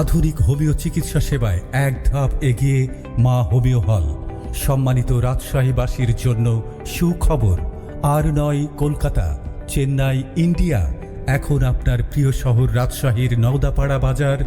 আধুনিক হোমিও চিকিৎসা সেবায় এক ধাপ এগিয়ে মা হোমিও হল। সম্মানিত রাজশাহীবাসীর জন্য সুখবর, আর নয় কলকাতা, চেন্নাই, ইন্ডিয়া। এখন আপনার প্রিয় শহর রাজশাহীর নওদাপাড়া বাজার,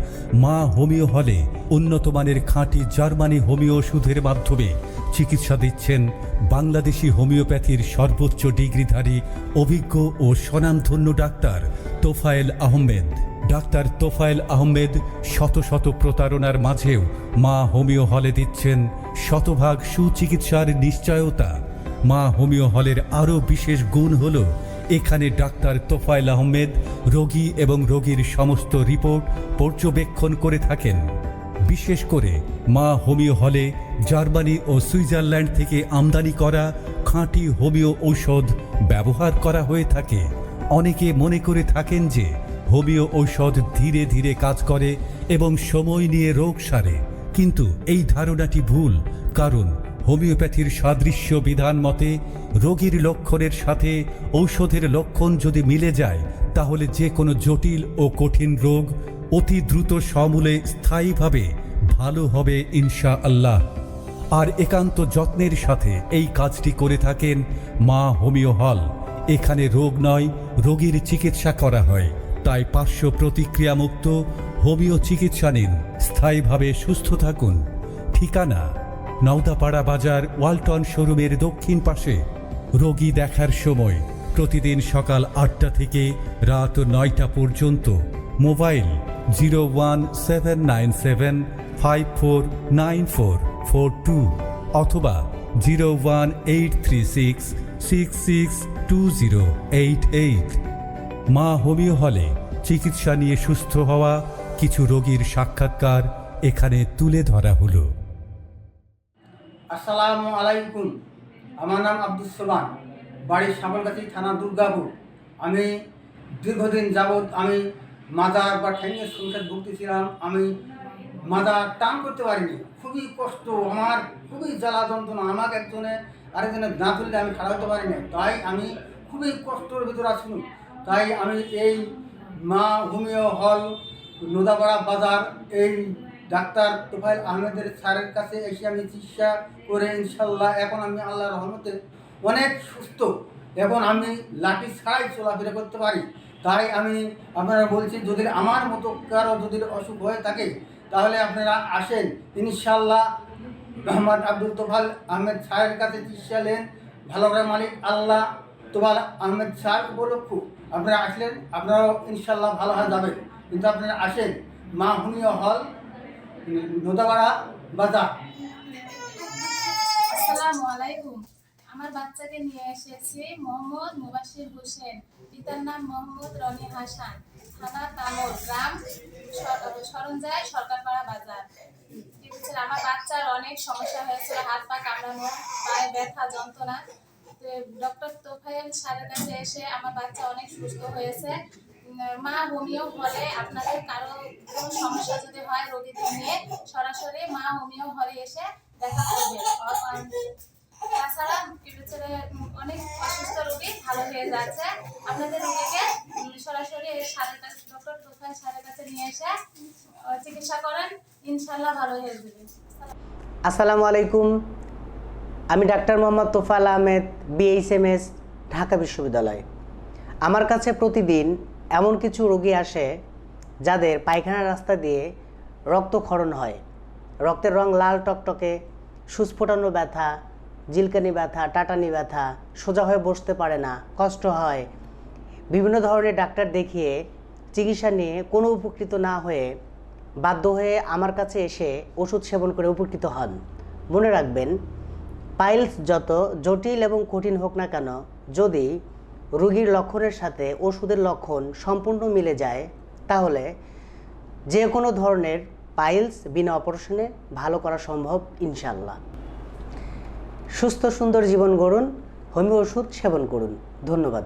মা হোমিও হলে উন্নতমানের খাঁটি জার্মানি হোমিও ওষুধের মাধ্যমে চিকিৎসা দিচ্ছেন বাংলাদেশি হোমিওপ্যাথির সর্বোচ্চ ডিগ্রিধারী অভিজ্ঞ ও স্বনামধন্য ডাক্তার তোফায়েল আহমেদ। ডাক্তার তোফায়েল আহমেদ শত শত প্রতারণার মাঝেও মা হোমিও হলে দিচ্ছেন শতভাগ সুচিকিৎসার নিশ্চয়তা। মা হোমিও হলের আরও বিশেষ গুণ হল, এখানে ডাক্তার তোফায়েল আহমেদ রোগী এবং রোগীর সমস্ত রিপোর্ট পর্যবেক্ষণ করে থাকেন। বিশেষ করে মা হোমিও হলে জার্মানি ও সুইজারল্যান্ড থেকে আমদানি করা খাঁটি হোমিও ঔষধ ব্যবহার করা হয়ে থাকে। অনেকে মনে করে থাকেন যে হোমিও ঔষধ ধীরে ধীরে কাজ করে এবং সময় নিয়ে রোগ সারে। কিন্তু এই ধারণাটি ভুল, কারণ হোমিওপ্যাথির সাদৃশ্য বিধান মতে রোগীর লক্ষণের সাথে ঔষধের লক্ষণ যদি মিলে যায়, তাহলে যে কোনো জটিল ও কঠিন রোগ অতি দ্রুত সমূলে স্থায়ীভাবে ভালো হবে ইনশা আল্লাহ আর একান্ত যত্নের সাথে এই কাজটি করে থাকেন মা হোমিও হল। এখানে রোগ নয়, রোগীর চিকিৎসা করা হয়। তাই পার্শ্ব প্রতিক্রিয়ামুক্ত হোমিও চিকিৎসা নিন। স্থায়ীভাবে সুস্থ থাকুন। ঠিকানা, নওদাপাড়া বাজার, ওয়ালটন শোরুমের দক্ষিণ পাশে। রোগী দেখার সময় প্রতিদিন সকাল আটটা থেকে রাত নয়টা পর্যন্ত। Mobile zero one seven nine seven five four nine four four two অথবা zero one eight three six six six two zero eight eight. মা হোমিও হলে চিকিৎসা নিয়ে সুস্থ হওয়া কিছু রোগীর সাক্ষাৎকার এখানে তুলে ধরা হলো। আসসালামু আলাইকুম। আমার নাম আব্দুল সোবান বাড়ি সাবলগাছি থানা দুর্গাপুর। আমি দীর্ঘদিন যাবৎ আমি মাদার বা ঠ্যাঙের সংসার ভুগতেছিলাম। আমি মাদার টান করতে পারিনি। খুবই কষ্ট, আমার খুবই জ্বালা যন্ত্রণা। আমাকে একজনে আরেকজনে না তুললে আমি খাড়া হতে পারি না তাই আমি খুবই কষ্টের ভিতরে আছি। তাই আমি এই মা হোমিও হল নোদাপাড়া বাজার, এই ডাক্তার তোফাইল আহমেদের স্যারের কাছে এসে আমি চিকিৎসা করে ইনশাল্লাহ এখন আমি আল্লাহর রহমতে অনেক সুস্থ এখন আমি লাঠি ছাড়াই চলাফেরা করতে পারি। তাই আমি আপনারা বলছি যদি আমার মতো কারও যদি অসুখ হয়ে থাকে, তাহলে আপনারা আসেন। ইনশাল্লাহ মোহাম্মদ আব্দুল তোফাল আহমেদ স্যারের কাছে চিকিৎসা নেন। ভালো করে মালিক আল্লাহ তোফাল আহমেদ স্যার উপলক্ষ, আপনারা আসলেন, আপনারাও ইনশাল্লাহ ভালো হয়ে যাবেন। কিন্তু আপনারা আসেন মা হুমিও হল, নোদাপাড়া বাজার। আমার বাচ্চাকে নিয়ে এসেছি মোহাম্মদ মুবাশির হোসেন। পিতার নাম মোহাম্মদ রনি হাসান। থানা তামর গ্রাম সর- সরঞ্জায় সরকারপাড়া বাজার। আমার বাচ্চার অনেক সমস্যা হয়েছিল, হাত পা কামড়ানো, পায়ে ব্যথা, যন্ত্রণা। ডক্টর তোফায়েল স্যারের কাছে এসে আমার বাচ্চা অনেক সুস্থ হয়েছে। মা হোমিও হলে আপনাদের কারও কোনো সমস্যা যদি হয় রোগীদের নিয়ে সরাসরি মা হোমিও হলে এসে দেখা করবে। তাছাড়া টিভিতে অনেক অসুস্থ রোগী ভালো হয়ে যাচ্ছে। আপনাদের রোগীকে সরাসরি সারের কাছে, ডক্টর তোফায়েল স্যারের কাছে নিয়ে এসে চিকিৎসা করেন। ইনশাল্লাহ ভালো হয়ে যাবে। আসসালামু আলাইকুম। আমি ডাক্তার মোহাম্মদ তোফাল আহমেদ বিএইচএমএস ঢাকা বিশ্ববিদ্যালয়। আমার কাছে প্রতিদিন এমন কিছু রোগী আসে যাদের পায়খানা রাস্তা দিয়ে রক্তক্ষরণ হয়। রক্তের রং লাল টকটকে সুস্ফোটানো ব্যথা, জিলকানি ব্যথা, টাটানি ব্যথা, সোজা হয়ে বসতে পারে না, কষ্ট হয়। বিভিন্ন ধরনের ডাক্তার দেখিয়ে চিকিৎসা নিয়ে কোনো উপকৃত না হয়ে বাধ্য হয়ে আমার কাছে এসে ওষুধ সেবন করে উপকৃত হন। মনে রাখবেন পাইলস যত জটিল এবং কঠিন হোক না কেন, যদি রোগীর লক্ষণের সাথে ওষুধের লক্ষণ সম্পূর্ণ মিলে যায়, তাহলে যে কোনো ধরনের পাইলস বিনা অপারেশনে ভালো করা সম্ভব ইনশাল্লাহ সুস্থ সুন্দর জীবন গড়ুন, হোমিও ওষুধ সেবন করুন। ধন্যবাদ।